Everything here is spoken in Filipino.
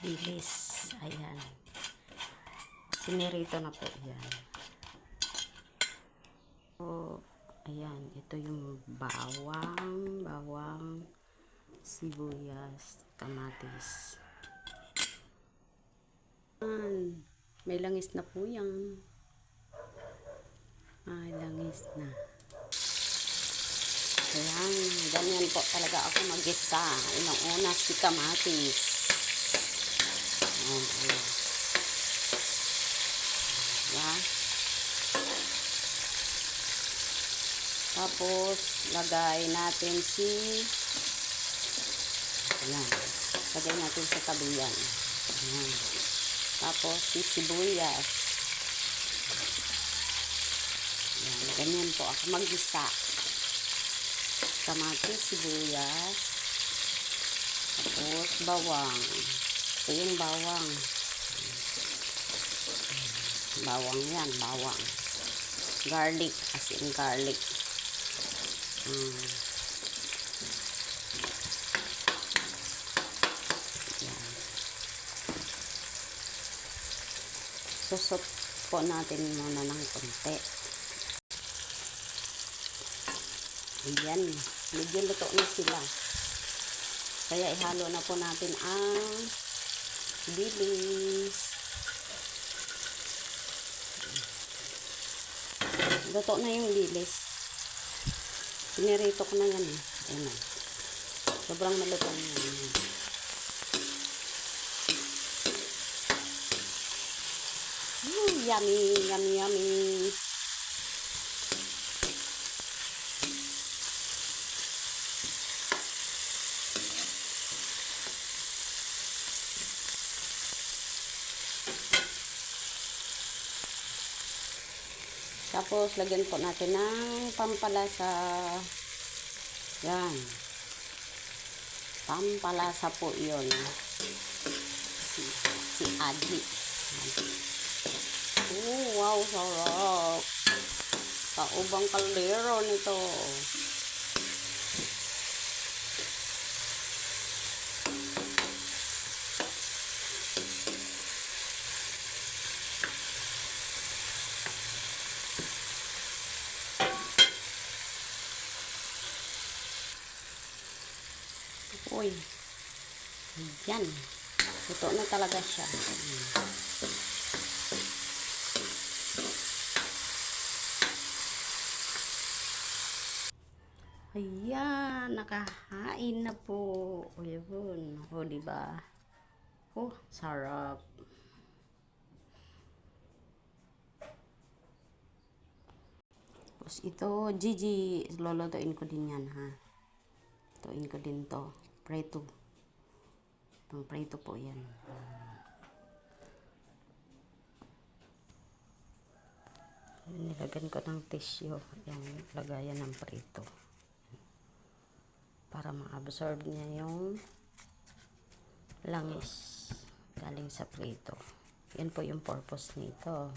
Bilis. Ayan. Pinirito na po yan. So, ayan. Ito yung bawang, bawang, sibuyas, kamatis. Ayan. May langis na po yan. May langis na. Ayan, ganyan po talaga ako mag-isa. Unang una si kamatis. Ayan, ayan. Ayan. Tapos, lagay natin si Ayan. Lagay natin sa tabi yan. Ayan. Tapos, si sibuyas. Ayan. Ganyan po ako mag-isa kamatis, sibuyas, tapos bawang. Ito yung bawang. Bawang yan, bawang. Garlic, as in garlic. Mm. Yan. Susot po natin muna ng konti. Ayan, medyo luto na sila. Kaya ihalo na po natin ang bilis. Luto na yung bilis. Pinirito ko na yan eh. Ayan na. Sobrang maluto na yan. Ooh, yummy, yummy, yummy. Tapos, lagyan po natin ng pampalasa. Yan. Pampalasa po yun. Si, si Adi. Oh, wow, sarap. Kaubang kaldero nito. Uy. Yan. Ito na talaga siya. Ayan, nakahain na po. O yun. O, diba? Oh, sarap. Tapos ito, Gigi, lolotoin ko din yan, ha? Tuin ko din to. Preto. Pang preto po yan. Nilagan ko ng tissue. Yung lagayan ng preto. Para ma-absorb niya yung langis galing sa preto. Yan po yung purpose nito.